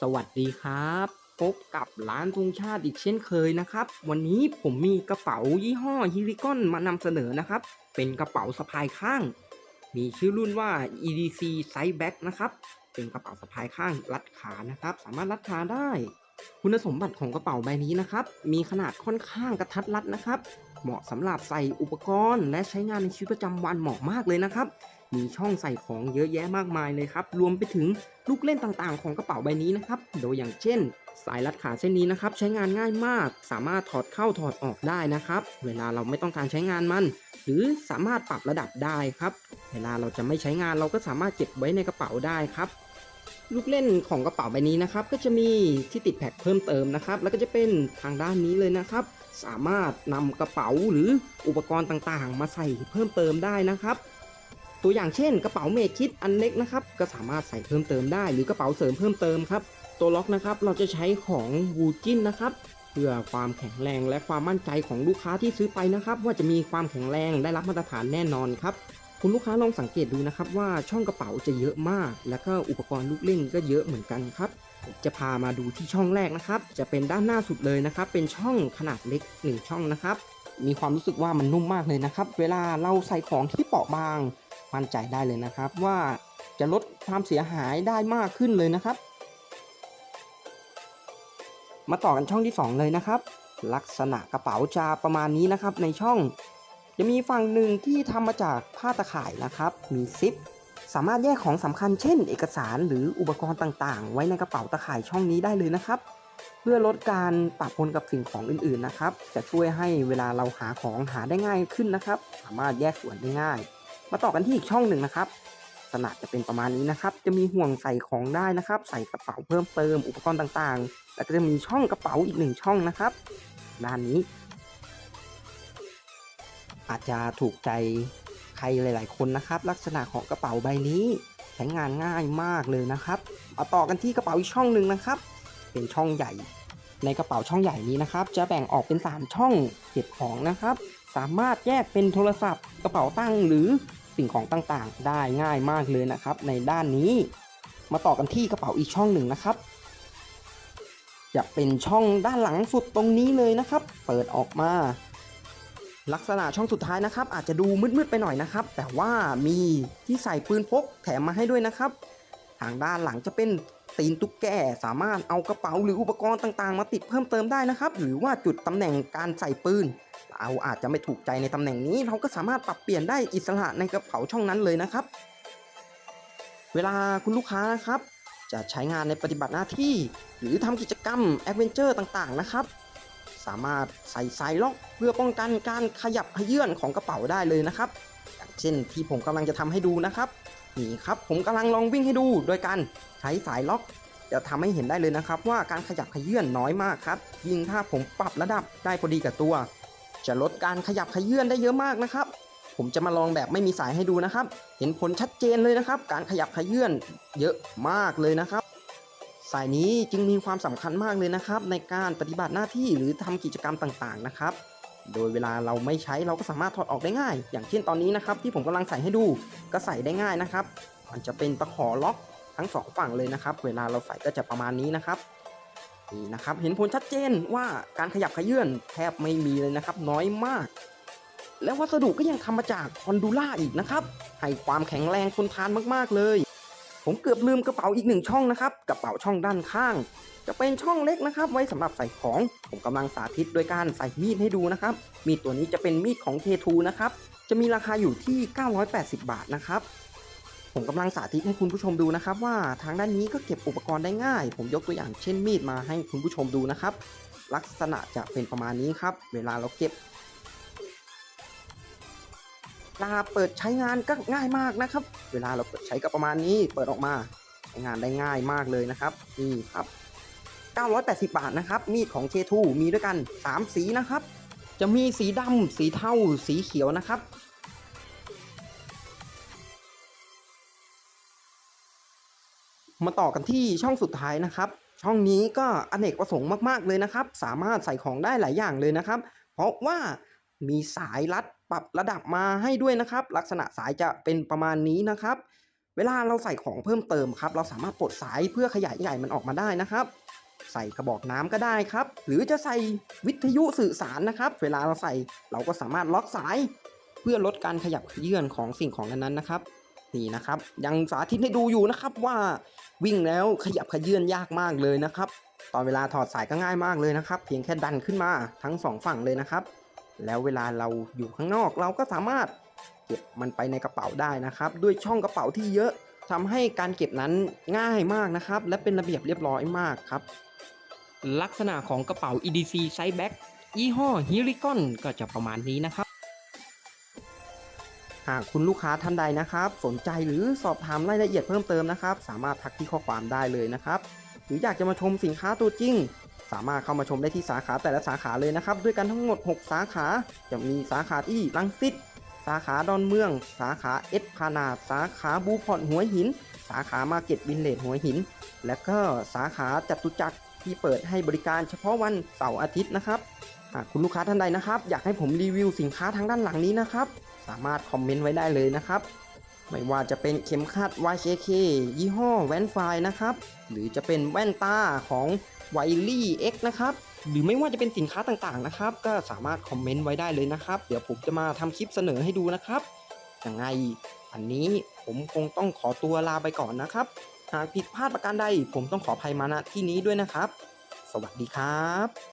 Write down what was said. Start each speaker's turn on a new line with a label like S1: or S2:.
S1: สวัสดีครับ พบกับร้านธงชาติอีกเช่นเคยนะครับ วันนี้ผมมีกระเป๋ายี่ห้อฮิริกอนมานำเสนอนะครับ เป็นกระเป๋าสะพายข้าง มีชื่อรุ่นว่า EDC Side Back นะครับ เป็นกระเป๋าสะพายข้างรัดขานะครับ สามารถรัดขาได้ คุณสมบัติของกระเป๋าใบนี้นะครับ มีขนาดค่อนข้างกระทัดรัดนะครับ เหมาะสำหรับใส่อุปกรณ์ และใช้งานในชีวิตประจำวันเหมาะมากเลยนะครับ มีช่องใส่ของเยอะแยะมากมายเลยครับ รวมไปถึงลูกเล่นต่างๆ ของกระเป๋าใบนี้นะครับ โดยอย่างเช่น สายรัดขาเส้นนี้นะครับ ใช้งานง่ายมาก สามารถถอดเข้าถอดออกได้นะครับ เวลาเราไม่ต้องการใช้งานมัน หรือสามารถปรับระดับได้ครับ เวลาเราจะไม่ใช้งานเราก็สามารถเก็บไว้ในกระเป๋าได้ครับ ลูกเล่นของกระเป๋าใบนี้นะครับ ก็จะมีที่ติดแพ็คเพิ่มเติมนะครับ แล้วก็จะเป็นทางด้านนี้เลยนะครับ สามารถนำกระเป๋าหรืออุปกรณ์ต่างๆ มาใส่เพิ่มเติมได้นะครับ ตัวอย่างเช่น กระเป๋าเมดคิดอันเล็กนะครับ ก็สามารถใส่เพิ่มเติมได้ หรือกระเป๋าเสริมเพิ่มเติมครับ ตัวล็อกนะครับเราจะใช้ของวูจินนะครับเพื่อความแข็งแรงและความมั่นใจของลูกค้าที่ซื้อไปนะครับ ว่าจะมีความแข็งแรงได้รับมาตรฐานแน่นอนครับ คุณลูกค้าลองสังเกตดูนะครับว่าช่องกระเป๋าจะเยอะมาก แล้วก็อุปกรณ์ลูกเล่นก็เยอะเหมือนกันครับจะพามาดูที่ช่องแรกนะครับ จะเป็นด้านหน้าสุดเลยนะครับ เป็นช่องขนาดเล็ก 1 ช่องนะครับ มีความรู้สึกว่ามันนุ่มมากเลยนะครับ เวลาเราใส่ของที่เปราะบาง มั่นใจได้เลยนะครับว่าจะลดความเสียหายได้มากขึ้นเลยนะครับ มาต่อกันช่องที่ 2 เลยนะครับ ลักษณะกระเป๋าจะประมาณนี้นะครับในช่อง จะมีฝั่งหนึ่งที่ทำมาจากผ้าตะข่ายนะครับ มีซิป สามารถแยกของสำคัญเช่น เอกสารหรืออุปกรณ์ต่างๆ ไว้ในกระเป๋าตะข่ายช่องนี้ได้เลยนะครับ เพื่อลดการปะปนกับสิ่งของอื่นๆนะครับ จะช่วยให้เวลาเราหาของหาได้ง่ายขึ้นนะครับ สามารถแยกส่วนได้ง่าย มาต่อกันที่อีกช่องหนึ่งนะครับขนาดจะเป็นประมาณนี้นะครับ จะมีห่วงใส่ของได้นะครับ ใส่กระเป๋าเพิ่มเติม อุปกรณ์ต่างๆ แล้วก็จะมีช่องกระเป๋าอีกหนึ่งช่องนะครับ ด้านนี้ อาจจะถูกใจใครหลาย ๆ คนนะครับ ลักษณะของกระเป๋าใบนี้ใช้งานง่ายมากเลยนะครับมาต่อกันที่กระเป๋าอีกช่องหนึ่งนะครับ เป็นช่องใหญ่ ในกระเป๋าช่องใหญ่นี้นะครับ จะแบ่งออกเป็น 3 ช่องเก็บของนะครับ สามารถแยกเป็นโทรศัพท์ กระเป๋าตั้งหรือสิ่งของต่างๆ ได้ง่ายมากเลยนะครับ ในด้านนี้ มาต่อกันที่กระเป๋าอีกช่องหนึ่งนะครับจะเป็นช่องด้านหลังสุดตรงนี้เลยนะครับ เปิดออกมา ลักษณะช่องสุดท้ายนะครับ อาจจะดูมืดๆไปหน่อยนะครับ แต่ว่ามีที่ใส่ปืนพกแถมมาให้ด้วยนะครับ ทางด้านหลังจะเป็นตีนตุ๊กแกสามารถเอากระเป๋าหรืออุปกรณ์ต่างๆ มาติดเพิ่มเติมได้นะครับ หรือว่าจุดตำแหน่งการใส่ปืน เราอาจจะไม่ถูกใจในตำแหน่งนี้ เราก็สามารถปรับเปลี่ยนได้อิสระในกระเป๋าช่องนั้นเลยนะครับ เวลาคุณลูกค้านะครับ จะใช้งานในปฏิบัติหน้าที่ หรือทำกิจกรรมแอดเวนเจอร์ต่างๆนะครับ สามารถใส่สายล็อกเพื่อป้องกันการขยับขยื่นของกระเป๋าได้เลยนะครับ อย่างเช่นที่ผมกำลังจะทำให้ดูนะครับนี่ครับผมกำลังลองวิ่งให้ดู โดยการใช้สายล็อก จะทำให้เห็นได้เลยนะครับ ว่าการขยับขยื่นน้อยมากครับยิ่งถ้าผมปรับระดับได้พอดีกับตัว จะลดการขยับขยื่นได้เยอะมากนะครับ ผมจะมาลองแบบไม่มีสายให้ดูนะครับ เห็นผลชัดเจนเลยนะครับ การขยับขยื่นเยอะมากเลยนะครับ สายนี้จึงมีความสำคัญมากเลยนะครับ ในการปฏิบัติหน้าที่หรือทำกิจกรรมต่างๆนะครับ โดยเวลาเราไม่ใช้เราก็สามารถถอดออกได้ง่าย อย่างเช่นตอนนี้นะครับ ที่ผมกำลังใส่ให้ดูก็ใส่ได้ง่ายนะครับ มันจะเป็นตะขอล็อกทั้งสองฝั่งเลยนะครับ เวลาเราใส่ก็จะประมาณนี้นะครับนี่นะครับเห็นผลชัดเจนว่าการขยับขยื่นแทบไม่มีเลยนะครับ น้อยมาก แล้ววัสดุก็ยังทำมาจากคอนดูล่าอีกนะครับให้ความแข็งแรงทนทานมากๆเลย ผมเกือบลืมกระเป๋าอีกหนึ่งช่องนะครับ กระเป๋าช่องด้านข้าง จะเป็นช่องเล็กนะครับ ไว้สำหรับใส่ของ ผมกำลังสาธิตโดยการใส่มีดให้ดูนะครับ มีดตัวนี้จะเป็นมีดของ K2 นะครับ จะมีราคาอยู่ที่ 980 บาทนะครับผมกำลังสาธิตให้คุณผู้ชมดูนะครับ ว่าทางด้านนี้ก็เก็บอุปกรณ์ได้ง่าย ผมยกตัวอย่างเช่นมีดมาให้คุณผู้ชมดูนะครับ ลักษณะจะเป็นประมาณนี้ครับ เวลาเราเก็บ เวลาเปิดใช้งานก็ง่ายมากนะครับ เวลาเราเปิดใช้ก็ประมาณนี้ เปิดออกมาใช้งานได้ง่ายมากเลยนะครับนี่ครับ 980 บาทนะครับ มีดของ K2 มีด้วยกัน 3 สีนะครับ จะมีสีดำสีเทาสีเขียวนะครับมาต่อกันที่ช่องสุดท้ายนะครับ ช่องนี้ก็อเนกประสงค์มาก ๆ เลยนะครับ สามารถใส่ของได้หลายอย่างเลยนะครับ เพราะว่ามีสายรัด ปรับระดับมาให้ด้วยนะครับ ลักษณะสายจะเป็นประมาณนี้นะครับ เวลาเราใส่ของเพิ่มเติมครับ เราสามารถปลดสายเพื่อขยายใหญ่มันออกมาได้นะครับ ใส่กระบอกน้ำก็ได้ครับ หรือจะใส่วิทยุสื่อสารนะครับ เวลาเราใส่เราก็สามารถล็อกสาย เพื่อลดการขยับเขยื่อนของสิ่งของนั้นๆนะครับนี่นะครับ ยังสาธิตให้ดูอยู่นะครับว่าวิ่งแล้วขยับขยื่นยากมากเลยนะครับ ตอนเวลาถอดสายก็ง่ายมากเลยนะครับ เพียงแค่ดันขึ้นมาทั้งสองฝั่งเลยนะครับ แล้วเวลาเราอยู่ข้างนอกเราก็สามารถเก็บมันไปในกระเป๋าได้นะครับ ด้วยช่องกระเป๋าที่เยอะทำให้การเก็บนั้นง่ายมากนะครับ และเป็นระเบียบเรียบร้อยมากครับ ลักษณะของกระเป๋า EDC Side Bag ยี่ห้อ h e r i c o n ก็จะประมาณนี้นะครับ หากคุณลูกค้าท่านใดนะครับ สนใจหรือสอบถามรายละเอียดเพิ่มเติมนะครับ สามารถทักที่ข้อความได้เลยนะครับ หรืออยากจะมาชมสินค้าตัวจริง สามารถเข้ามาชมได้ที่สาขาแต่ละสาขาเลยนะครับ ด้วยกันทั้งหมด 6 สาขาจะมีสาขาที่รังสิตสาขาดอนเมือง สาขาเอสพานาสาขาบูพอร์ตหัวหิน สาขามาเก็ตวินเลดหัวหิน และก็สาขาจตุจักรที่เปิดให้บริการเฉพาะวันเสาร์อาทิตย์นะครับหากคุณลูกค้าท่านใดนะครับ อยากให้ผมรีวิวสินค้าทางด้านหลังนี้นะครับ สามารถคอมเมนต์ไว้ได้เลยนะครับไม่ว่าจะเป็นเข็มขัด YKK ยี่ห้อแว่นไฟนะครับ หรือจะเป็นแว่นตาของ w i l y X นะครับหรือไม่ว่าจะเป็นสินค้าต่างๆนะครับ ก็สามารถคอมเมนต์ไว้ได้เลยนะครับ เดี๋ยวผมจะมาทำคลิปเสนอให้ดูนะครับยังไงอันนี้ผมคงต้องขอตัวลาไปก่อนนะครับ หากผิดพลาดประการใดผมต้องขออภัยมาณที่นี้ด้วยนะครับ สวัสดีครับ